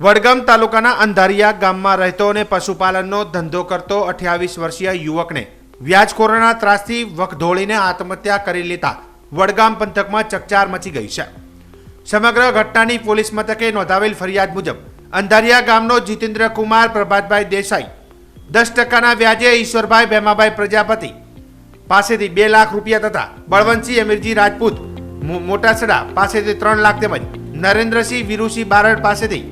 વડગામ તાલુકાના અંધારિયા ગામમાં રહેતો અને પશુપાલનનો ધંધો કરતો અઠ્યાવીસ વર્ષીય યુવકને વ્યાજખોરોના ત્રાસથી વખધોળીને આત્મહત્યા કરી લેતા વડગામ પંથકમાં ચકચાર મચી ગઈ છે. સમગ્ર ઘટનાની પોલીસ મથકે નોંધાવેલ ફરિયાદ મુજબ અંધારિયા ગામનો જીતેન્દ્ર કુમાર પ્રભાતભાઈ દેસાઈ દસ ટકાના વ્યાજે ઈશ્વરભાઈ ભેમાભાઈ પ્રજાપતિ પાસેથી બે લાખ રૂપિયા તથા બળવંતસિંહ અમીરજી રાજપૂત મોટાસડા પાસેથી ત્રણ લાખ તેમજ નરેન્દ્રસિંહ વિરુસિંહ બારડ પાસેથી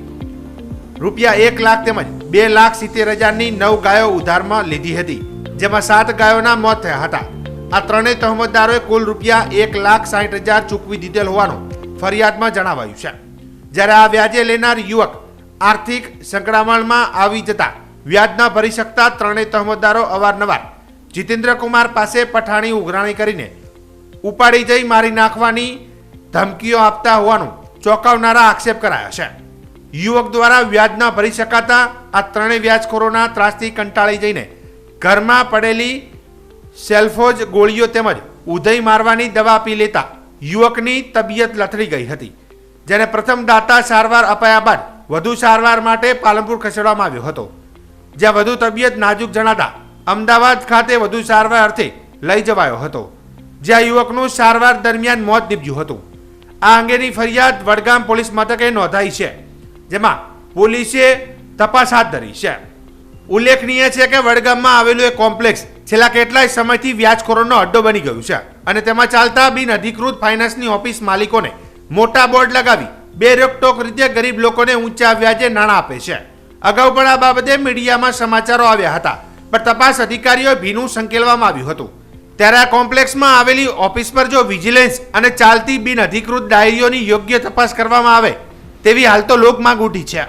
રૂપિયા એક લાખ તેમજ બે લાખ સિત્તેર હજારની નવ ગાયો ઉધારમાં લીધી હતી, જેમાં સાત ગાયોના મોત થયા હતા. આ ત્રણેય તહમતદારોએ કુલ રૂપિયા એક લાખ સાઠ હજાર ચૂકવી દીધેલ હોવાનું ફરિયાદમાં જણાવાયું છે. જ્યારે આ વ્યાજે લેનાર યુવક આર્થિક સંકળામણમાં આવી જતા વ્યાજ ન ભરી શકતા ત્રણેય તહમતદારો અવારનવાર જીતેન્દ્ર કુમાર પાસે પઠાણી ઉઘરાણી કરીને ઉપાડી જઈ મારી નાખવાની ધમકીઓ આપતા હોવાનું ચોંકાવનારા આક્ષેપ કરાયા છે. યુવક દ્વારા વ્યાજ ન ભરી શકાતા આ ત્રણેય વ્યાજખોરોના ત્રાસથી કંટાળી જઈને ઘરમાં પડેલી સેલ્ફોજ ગોળીઓ તેમજ ઉધઈ મારવાની દવા પી લેતા યુવકની તબિયત લથડી ગઈ હતી, જેને પ્રથમ દાતા સારવાર અપાયા બાદ વધુ સારવાર માટે પાલનપુર ખસેડવામાં આવ્યો હતો. જ્યાં વધુ તબિયત નાજુક જણાતા અમદાવાદ ખાતે વધુ સારવાર અર્થે લઈ જવાયો હતો, જ્યાં યુવકનું સારવાર દરમિયાન મોત નીપજ્યું હતું. આ અંગેની ફરિયાદ વડગામ પોલીસ મથકે નોંધાઈ છે. જેમાં પોલીસે તપાસ હાથ ધરી છે. ઉલ્લેખનીય છે કે વડગામમાં આવેલું એક કોમ્પ્લેક્સ છેલ્લા કેટલાય સમયથી વ્યાજખોરોનો અડ્ડો બની ગયું છે અને તેમાં ચાલતા બિન અધિકૃત ફાઇનાન્સની ઓફિસ માલિકોને મોટા બોર્ડ લગાવી બે રોકટોક રીતે ગરીબ લોકોને ઊંચા વ્યાજે નાણાં આપે છે. અગાઉ પણ આ બાબતે મીડિયામાં સમાચારો આવ્યા હતા, પણ તપાસ અધિકારીઓએ ભીનું સંકેલવામાં આવ્યું હતું. ત્યારે આ કોમ્પ્લેક્સમાં આવેલી ઓફિસ પર જો વિજિલન્સ અને ચાલતી બિન અધિકૃત ડાયરીઓની યોગ્ય તપાસ કરવામાં આવે તેવી હાલ તો લોકમાંગ ઉઠી છે.